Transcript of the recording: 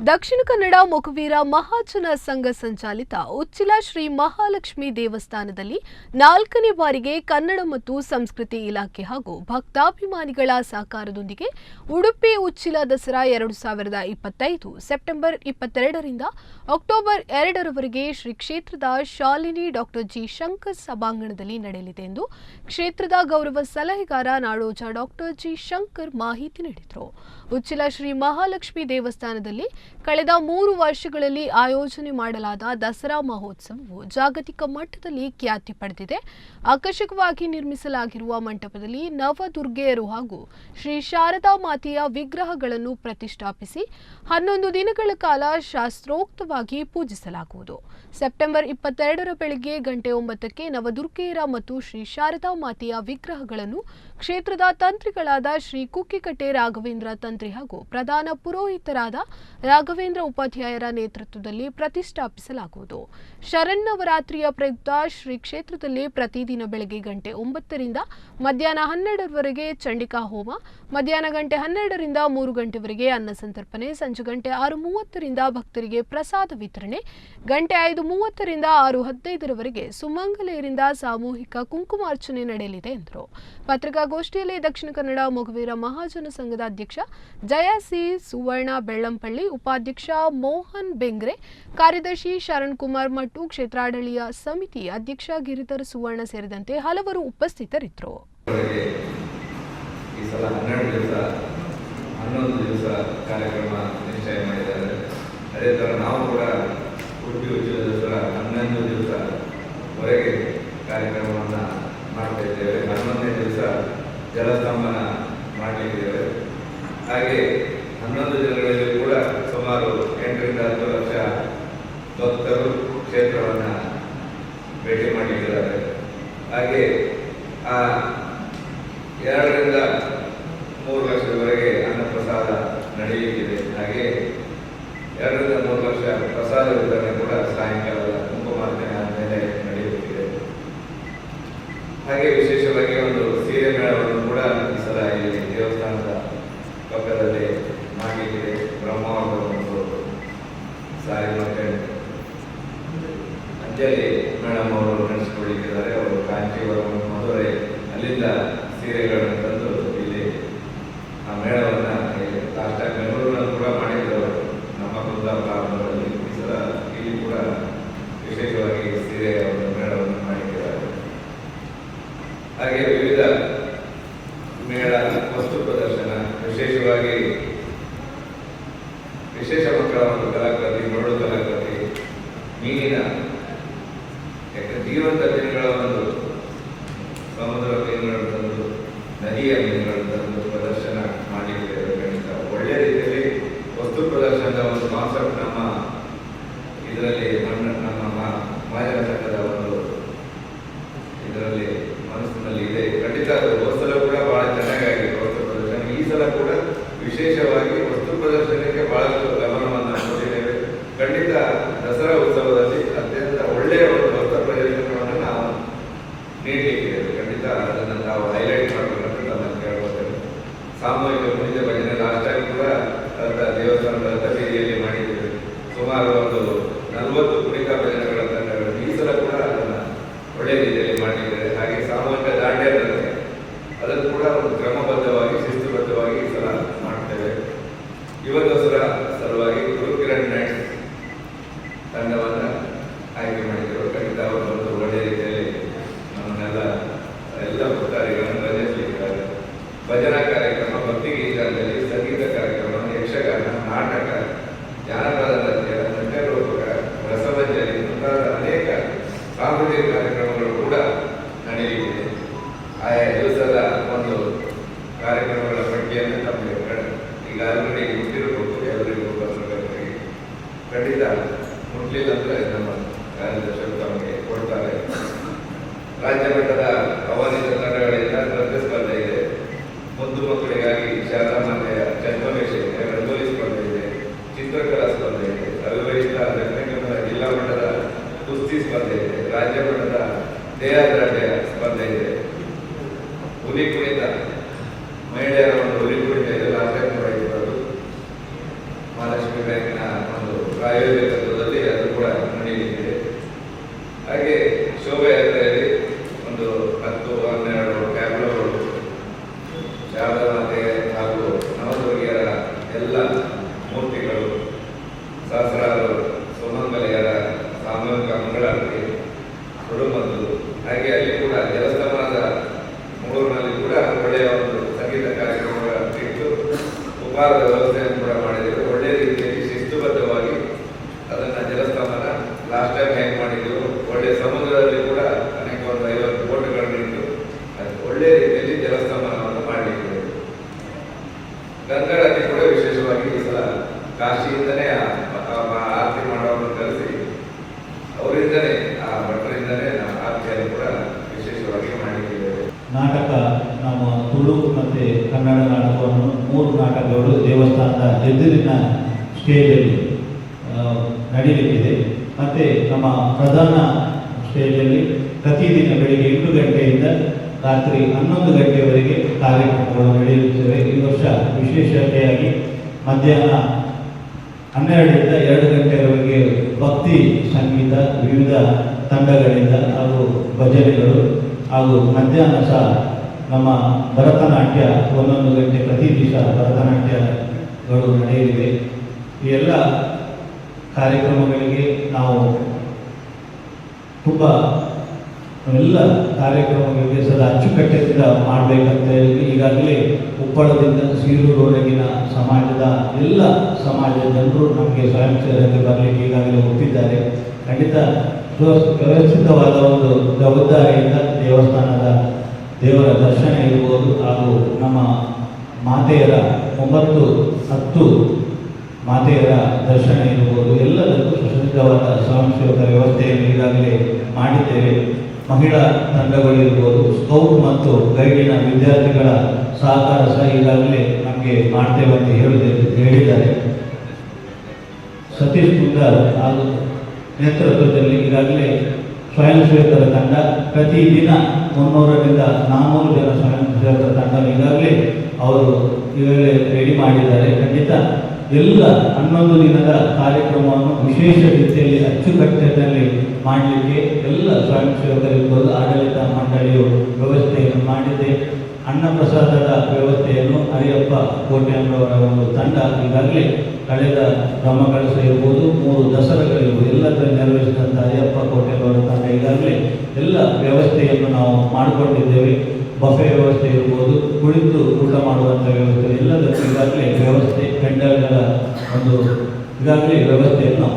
ದಕ್ಷಿಣ ಕನ್ನಡ ಮುಖವೀರ ಮಹಾಜನ ಸಂಘ ಸಂಚಾಲಿತ ಉಚ್ಚಿಲ ಶ್ರೀ ಮಹಾಲಕ್ಷ್ಮಿ ದೇವಸ್ಥಾನದಲ್ಲಿ ನಾಲ್ಕನೇ ಬಾರಿಗೆ ಕನ್ನಡ ಮತ್ತು ಸಂಸ್ಕೃತಿ ಇಲಾಖೆ ಹಾಗೂ ಭಕ್ತಾಭಿಮಾನಿಗಳ ಸಹಕಾರದೊಂದಿಗೆ ಉಡುಪಿ ಉಚ್ಚಿಲ ದಸರಾ ಎರಡು ಸಾವಿರದ ಇಪ್ಪತ್ತೈದು ಸೆಪ್ಟೆಂಬರ್ ಇಪ್ಪತ್ತೆರಡರಿಂದ ಅಕ್ಟೋಬರ್ ಎರಡರವರೆಗೆ ಶ್ರೀ ಕ್ಷೇತ್ರದ ಶಾಲಿನಿ ಡಾಕ್ಟರ್ ಜಿ ಶಂಕರ್ ಸಭಾಂಗಣದಲ್ಲಿ ನಡೆಯಲಿದೆ ಎಂದು ಕ್ಷೇತ್ರದ ಗೌರವ ಸಲಹೆಗಾರ ನಾಡೋಜ ಡಾಕ್ಟರ್ ಜಿ ಶಂಕರ್ ಮಾಹಿತಿ ನೀಡಿದರು. ಉಚ್ಚಿಲ ಶ್ರೀ ಮಹಾಲಕ್ಷ್ಮಿ ದೇವಸ್ಥಾನದಲ್ಲಿ ಕಳೆದ ಮೂರು ವರ್ಷಗಳಲ್ಲಿ ಆಯೋಜನೆ ಮಾಡಲಾದ ದಸರಾ ಮಹೋತ್ಸವವು ಜಾಗತಿಕ ಮಟ್ಟದಲ್ಲಿ ಖ್ಯಾತಿ ಪಡೆದಿದೆ. ಆಕರ್ಷಕವಾಗಿ ನಿರ್ಮಿಸಲಾಗಿರುವ ಮಂಟಪದಲ್ಲಿ ನವದುರ್ಗೆಯರು ಹಾಗೂ ಶ್ರೀ ಶಾರದಾ ಮಾತೆಯ ವಿಗ್ರಹಗಳನ್ನು ಪ್ರತಿಷ್ಠಾಪಿಸಿ ಹನ್ನೊಂದು ದಿನಗಳ ಕಾಲ ಶಾಸ್ತ್ರೋಕ್ತವಾಗಿ ಪೂಜಿಸಲಾಗುವುದು. ಸೆಪ್ಟೆಂಬರ್ ಇಪ್ಪತ್ತೆರಡರ ಬೆಳಗ್ಗೆ ಗಂಟೆ ಒಂಬತ್ತಕ್ಕೆ ನವದುರ್ಗೆಯರ ಮತ್ತು ಶ್ರೀ ಶಾರದಾ ಮಾತೆಯ ವಿಗ್ರಹಗಳನ್ನು ಕ್ಷೇತ್ರದ ತಂತ್ರಿಗಳಾದ ಶ್ರೀ ಕುಕ್ಕಿಕಟ್ಟೆ ರಾಘವೇಂದ್ರ ತಂತ್ರಿ ಹಾಗೂ ಪ್ರಧಾನ ಪುರೋಹಿತರಾದ ರಾಘವೇಂದ್ರ ಉಪಾಧ್ಯಾಯರ ನೇತೃತ್ವದಲ್ಲಿ ಪ್ರತಿಷ್ಠಾಪಿಸಲಾಗುವುದು. ಶರನ್ನವರಾತ್ರಿಯ ಪ್ರಯುಕ್ತ ಶ್ರೀ ಕ್ಷೇತ್ರದಲ್ಲಿ ಪ್ರತಿದಿನ ಬೆಳಗ್ಗೆ ಗಂಟೆ ಒಂಬತ್ತರಿಂದ ಮಧ್ಯಾಹ್ನ ಹನ್ನೆರಡರವರೆಗೆ ಚಂಡಿಕಾ ಹೋಮ, ಮಧ್ಯಾಹ್ನ ಗಂಟೆ ಹನ್ನೆರಡರಿಂದ ಮೂರು ಗಂಟೆವರೆಗೆ ಅನ್ನ ಸಂತರ್ಪಣೆ, ಸಂಜೆ ಗಂಟೆ ಆರು ಮೂವತ್ತರಿಂದ ಭಕ್ತರಿಗೆ ಪ್ರಸಾದ ವಿತರಣೆ, ಗಂಟೆ ಐದು ಮೂವತ್ತರಿಂದ ಆರು ಹದಿನೈದರವರೆಗೆ ಸುಮಂಗಲೆಯರಿಂದ ಸಾಮೂಹಿಕ ಕುಂಕುಮಾರ್ಚನೆ ನಡೆಯಲಿದೆ ಎಂದರು. ಪತ್ರಿಕಾಗೋಷ್ಠಿಯಲ್ಲಿ ದಕ್ಷಿಣ ಕನ್ನಡ ಮೊಗವೀರ ಮಹಾಜನ ಸಂಘದ ಅಧ್ಯಕ್ಷ ಜಯಸಿ ಸುವರ್ಣ ಬೆಳ್ಳಂಪಳ್ಳಿ ಉಪಾಧ್ಯಕ್ಷ ಮೋಹನ್ ಬೆಂಗ್ರೆ, ಕಾರ್ಯದರ್ಶಿ ಶರಣ್ ಕುಮಾರ್ ಮಟ್ಟು, ಕ್ಷೇತ್ರಾಡಳಿಯ ಸಮಿತಿ ಅಧ್ಯಕ್ಷ ಗಿರಿಧರ್ ಸುವರ್ಣ ಸೇರಿದಂತೆ ಹಲವರು ಉಪಸ್ಥಿತರಿದ್ದರು. ಕಾರ್ಯಕ್ರಮ ನಿಶ್ಚಯ ಮಾಡಿದ್ದಾರೆ ಅದೇ ಥರ ನಾವು ಕೂಡ ಉಡುಪಿ ಉಚಿತ ದಸರಾ ಹನ್ನೊಂದು ದಿವಸವರೆಗೆ ಕಾರ್ಯಕ್ರಮವನ್ನು ಮಾಡ್ತಾ ಇದ್ದೇವೆ ಹನ್ನೊಂದನೇ ದಿವಸ ಜಲಸ್ತಂಭನ ಮಾಡಲಿದ್ದೇವೆ ಹಾಗೆ ಹನ್ನೊಂದು ದಿನಗಳಲ್ಲಿ ಕೂಡ ಸುಮಾರು ಎಂಟರಿಂದ ಹತ್ತು ಲಕ್ಷ ಭಕ್ತರು ಕ್ಷೇತ್ರವನ್ನು ಭೇಟಿ ಮಾಡಿದ್ದಾರೆ. ಹಾಗೆ ಆ ಎರಡರಿಂದ ಮೂರು ಲಕ್ಷದವರೆಗೆ ಅನ್ನಪ್ರಸಾದ ನಡೆಯುತ್ತಿದೆ. ಹಾಗೆ ಎರಡರಿಂದ ಮೂರು ಲಕ್ಷ ಪ್ರಸಾದ ವಿತರಣೆ ಕೂಡ ಸಾಯಂಕಾಲದ ಕುಂಭಮಾರ್ಚನೆ ಮೇಲೆ ನಡೆಯುತ್ತಿದೆ. ಹಾಗೆ ವಿಶೇಷವಾಗಿ ಒಂದು ಸೀರೆ ಮೇಳವನ್ನು ಕೂಡ ಈ ಸಲ ಇಲ್ಲಿ ದೇವಸ್ಥಾನದ ಪಕ್ಕದಲ್ಲಿ ಮಾಡಲಿಕ್ಕಿದೆ ಬ್ರಹ್ಮವಾದ ಒಂದು ಮತ್ತೆ ಅಂಜಲಿ ಮೇಡಮ್ ಅವರು ನಡೆಸಿಕೊಳ್ಳಿಕ್ಕಿದ್ದಾರೆ ಅವರು ಕಾಂಚೀವರಂ ಮಧುರೈ ಅಲ್ಲಿಂದ ಸೀರೆಗಳನ್ನು ತಂದು ಇಲ್ಲಿ ಆ ಮೇಳವನ್ನು ಲಾಸ್ಟ್ ಟೈಮ್ ಬೆಂಗಳೂರಿನಲ್ಲಿ ಕೂಡ ಮಾಡಿದ್ರು ಅವರು ನಮ್ಮ ಕುಂದಾಪುರ ಹಬ್ಬದಲ್ಲಿ ಈ ಸಲ ಇಲ್ಲಿ ಕೂಡ ವಿಶೇಷವಾಗಿ ಸೀರೆಯ ಒಂದು ಮೇಳವನ್ನು ಮಾಡಿದ್ದಾರೆ ಹಾಗೆ ವಿವಿಧ ಮೇಳ ವಸ್ತು ಪ್ರದರ್ಶನ ವಿಶೇಷವಾಗಿ ವಿಶೇಷ ಮಕ್ಕಳ ಒಂದು ಕಲಾಕೃತಿ ಮರಳು ಕಲಾಕೃತಿ ಮೀನಿನ ಯಾಕೆ ಜೀವಂತ ಮೀನುಗಳ ಒಂದು ಸಮುದ್ರ ಮೀನುಗಳನ್ನು ತಂದು ನದಿಯ ಮೀನುಗಳನ್ನು ತಂದು ಪ್ರದರ್ಶನ ಮಾಡಲಿಕ್ಕೆ ಖಂಡಿತ ಒಳ್ಳೆಯ ರೀತಿಯಲ್ಲಿ ವಸ್ತು ಪ್ರದರ್ಶನದ ಒಂದು ಕಾನ್ಸೆಪ್ಟ್ ನಮ್ಮ ಇದರಲ್ಲಿ ಮಣ್ಣ ನಮ್ಮ ಮಾ- ಮಾಜನ ಸಂಘದ ಒಂದು ಇದರಲ್ಲಿ ಮನಸ್ಸಿನಲ್ಲಿ ಇದೆ ಖಂಡಿತ ಅದು ಹೋದ ಸಲ ಕೂಡ ಬಹಳ ಚೆನ್ನಾಗಾಗಿದೆ ವಸ್ತು ಪ್ರದರ್ಶನ ಈ ಸಲ ಕೂಡ ವಿಶೇಷವಾಗಿ ವಸ್ತು ಪ್ರದರ್ಶನಕ್ಕೆ ಬಹಳಷ್ಟು ಗಮನವನ್ನು ಕೊಟ್ಟಿದ್ದೇವೆ ಖಂಡಿತ ದಸರಾ ಉತ್ಸವದಲ್ಲಿ ಅತ್ಯಂತ ಒಳ್ಳೆಯ ಒಂದು ವಸ್ತು ಪ್ರಯೋಜನವನ್ನು ನಾವು ನೀಡಲಿಕ್ಕಿದೆ ಖಂಡಿತ ಅದನ್ನು ನಾವು ಹೈಲೈಟ್ ಮಾಡಬೇಕಂತ ನಾನು ಕೇಳ್ಕೊತೇವೆ ಸಾಮೂಹಿಕ ಕುಣಿತ ಭಜನೆ ಲಾಸ್ಟ್ ಟೈಮ್ ಕೂಡ ದೇವಸ್ಥಾನದ ಬೀದಿಯಲ್ಲಿ ಮಾಡಿದ್ದೇವೆ. ಸುಮಾರು ಒಂದು ನಲವತ್ತು ಕುಣಿತ ಭಜನೆಗಳ ತಂಡಗಳು ಈ ಸಲ ಕೂಡ ಅದನ್ನು ಒಳ್ಳೆಯ ರೀತಿಯಲ್ಲಿ ಮಾಡಿದ್ದಾರೆ ಹಾಗೆ ಸಾಮೂಹಿಕ ದಾಂಡ್ಯ ನೃತ್ಯ ಅದನ್ನು ಕೂಡ ಒಂದು ಕ್ರಮಬದ್ಧವಾಗಿ ಶಿಸ್ತುಬದ್ಧವಾಗಿ ಈ ಸಲ ಮಾಡ್ತೇವೆ ಯುವ ದಸರಾ ಸಲುವಾಗಿ ಗುರುಕಿರಣ್ ನೈಟ್ಸ್ ತಂಡವನ್ನು ಆಯ್ಕೆ ಮಾಡಿದರು ಖಂಡಿತ ಅವರು ಒಂದು ಒಳ್ಳೆಯ ರೀತಿಯಲ್ಲಿ ನಮ್ಮನ್ನೆಲ್ಲ ಎಲ್ಲ ಭಕ್ತಾದಿಗಳನ್ನು ರಚಿಸಲಿದ್ದಾರೆ ಭಜನಾ ಕಾರ್ಯಕ್ರಮ ಭಕ್ತಿ ಗೀತಾಂಜಲಿ ಸಂಗೀತ ಕಾರ್ಯಕ್ರಮ ಯಕ್ಷಗಾನ ನಾಟಕ ಜಾನಪದ ನೃತ್ಯ ನೃತ್ಯರೂಪಕ ರಸಭಂಜಲಿ ಮುಂತಾದ ಅನೇಕ ಸಾಂಸ್ಕೃತಿಕ ಕಾರ್ಯಕ್ರಮಗಳು ಕೂಡ ನಡೆಯಲಿದೆ ಆಯಾ ದಿವಸದ ಒಂದು ಕಾರ್ಯಕ್ರಮಗಳ ಪಟ್ಟಿಯನ್ನು ತಮಗೆ ಕಣ್- ಈಗ ಆಲ್ರೆಡಿ ಮುಟ್ಟಿರಬೇಕು ಎಲ್ಲರಿಗೂ ಪತ್ರಕರ್ತರಿಗೆ ಖಂಡಿತ ಮುಟ್ಲಿಲ್ಲ ಅಂದ್ರೆ ನಮ್ಮ ಕಾರ್ಯದರ್ಶಿಗಳು ತಮಗೆ ಕೊಡ್ತಾರೆ. ರಾಜ್ಯ ಮಟ್ಟದ ಆಹ್ವಾನಿತ ತಂಡಗಳಿಂದ ನೃತ್ಯ ಸ್ಪರ್ಧೆ ಇದೆ. ಮುದ್ದು ಮಕ್ಕಳಿಗಾಗಿ ಪ್ರಾಯೋಜಕತ್ವದಲ್ಲಿ ಮೂರು ನಾಟಕಗಳು ದೇವಸ್ಥಾನದ ಎದುರಿನ ಸ್ಟೇಜಲ್ಲಿ ನಡೀಲಿಕ್ಕಿದೆ. ಮತ್ತು ನಮ್ಮ ಪ್ರಧಾನ ಸ್ಟೇಜಲ್ಲಿ ಪ್ರತಿದಿನ ಬೆಳಿಗ್ಗೆ ಎಂಟು ಗಂಟೆಯಿಂದ ರಾತ್ರಿ ಹನ್ನೊಂದು ಗಂಟೆಯವರೆಗೆ ಕಾರ್ಯಕ್ರಮಗಳು ನಡೆಯುತ್ತವೆ. ಈ ವರ್ಷ ವಿಶೇಷತೆಯಾಗಿ ಮಧ್ಯಾಹ್ನ ಹನ್ನೆರಡರಿಂದ ಎರಡು ಗಂಟೆಯವರೆಗೆ ಭಕ್ತಿ ಸಂಗೀತ ವಿವಿಧ ತಂಡಗಳಿಂದ ಹಾಗೂ ಭಜನೆಗಳು ಹಾಗೂ ಮಧ್ಯಾಹ್ನ ಸಹ ನಮ್ಮ ಭರತನಾಟ್ಯ, ಒಂದೊಂದು ಗಂಟೆ ಪ್ರತಿ ದಿವಸ ಭರತನಾಟ್ಯಗಳು ನಡೆಯಲಿವೆ. ಈ ಎಲ್ಲ ಕಾರ್ಯಕ್ರಮಗಳಿಗೆ ನಾವು ತುಂಬ ಎಲ್ಲ ಕಾರ್ಯಕ್ರಮಗಳಿಗೆ ಸದಾ ಅಚ್ಚುಕಟ್ಟಿನಿಂದ ಮಾಡಬೇಕಂತ ಹೇಳಿ, ಈಗಾಗಲೇ ಉಪ್ಪಳದಿಂದ ಸೀರೂರವರೆಗಿನ ಸಮಾಜದ ಎಲ್ಲ ಸಮಾಜದ ಜನರು ನಮಗೆ ಸ್ವಯಂ ಸೇವೆಗೆ ಬರಲಿಕ್ಕೆ ಈಗಾಗಲೇ ಒಪ್ಪಿದ್ದಾರೆ. ಖಂಡಿತ ವ್ಯವಸ್- ವ್ಯವಸ್ಥಿತವಾದ ಒಂದು ಜವಾಬ್ದಾರಿಯಿಂದ ದೇವಸ್ಥಾನದ ದೇವರ ದರ್ಶನ ಇರ್ಬೋದು ಹಾಗೂ ನಮ್ಮ ಮಾತೆಯರ ಒಂಬತ್ತು ಹತ್ತು ಮಾತೆಯರ ದರ್ಶನ ಇರ್ಬೋದು, ಎಲ್ಲದಕ್ಕೂ ಸುಸಜ್ಜವಾದ ಸ್ವಯಂ ಸೇವಕ ವ್ಯವಸ್ಥೆಯನ್ನು ಈಗಾಗಲೇ ಮಾಡಿದ್ದೇವೆ. ಮಹಿಳಾ ತಂಡಗಳಿರ್ಬೋದು ಸ್ಕೌಟ್ ಮತ್ತು ಗೈಡಿನ ವಿದ್ಯಾರ್ಥಿಗಳ ಸಹಕಾರ ಸಹ ಈಗಾಗಲೇ ನಮಗೆ ಮಾಡ್ತೇವೆ ಅಂತ ಹೇಳಿದೆ, ಹೇಳಿದ್ದಾರೆ. ಸತೀಶ್ ಕುಂದಾರ್ ಹಾಗೂ ನೇತೃತ್ವದಲ್ಲಿ ಈಗಾಗಲೇ ಸ್ವಯಂ ಸೇವಕರ ತಂಡ ಪ್ರತಿದಿನ ಮುನ್ನೂರರಿಂದ ನಾನ್ನೂರು ಜನ ಸ್ವಯಂ ಸೇವಕರ ತಂಡ ಈಗಾಗಲೇ ಅವರು ಈಗಾಗಲೇ ರೆಡಿ ಮಾಡಿದ್ದಾರೆ. ಖಂಡಿತ ಎಲ್ಲ ಹನ್ನೊಂದು ದಿನದ ಕಾರ್ಯಕ್ರಮವನ್ನು ವಿಶೇಷ ರೀತಿಯಲ್ಲಿ ಅಚ್ಚುಕಟ್ಟಿನಲ್ಲಿ ಮಾಡಲಿಕ್ಕೆ ಎಲ್ಲ ಸ್ವಯಂ ಸೇವಕರಿರ್ಬೋದು ಆಡಳಿತ ಮಂಡಳಿಯು ವ್ಯವಸ್ಥೆಯನ್ನು ಮಾಡಿದೆ. ಅನ್ನಪ್ರಸಾದದ ವ್ಯವಸ್ಥೆಯನ್ನು ಹರಿಯಪ್ಪ ಕೋಟೆಯವರ ಒಂದು ತಂಡ ಈಗಾಗಲೇ ಕಳೆದ ಕ್ರಮಗಳು ಇರ್ಬೋದು, ಮೂರು ದಸರಾಗಳಿರ್ಬೋದು ಎಲ್ಲದನ್ನು ನೆರವೇರಿಸಿದಂಥ ಹರಿಯಪ್ಪ ಕೋಟೆಯವರ ಈಗಾಗಲೇ ಎಲ್ಲ ವ್ಯವಸ್ಥೆಯನ್ನು ನಾವು ಮಾಡಿಕೊಂಡಿದ್ದೇವೆ. ಬಫೆ ವ್ಯವಸ್ಥೆ ಇರ್ಬೋದು ಕುಳಿತು ಊಟ ಮಾಡುವಂಥ ವ್ಯವಸ್ಥೆ, ಎಲ್ಲದಕ್ಕೂ ಈಗಾಗಲೇ ವ್ಯವಸ್ಥೆ ಪೆಂಡಲ್ಗಳ ಒಂದು ಈಗಾಗಲೇ ವ್ಯವಸ್ಥೆಯನ್ನು ನಾವು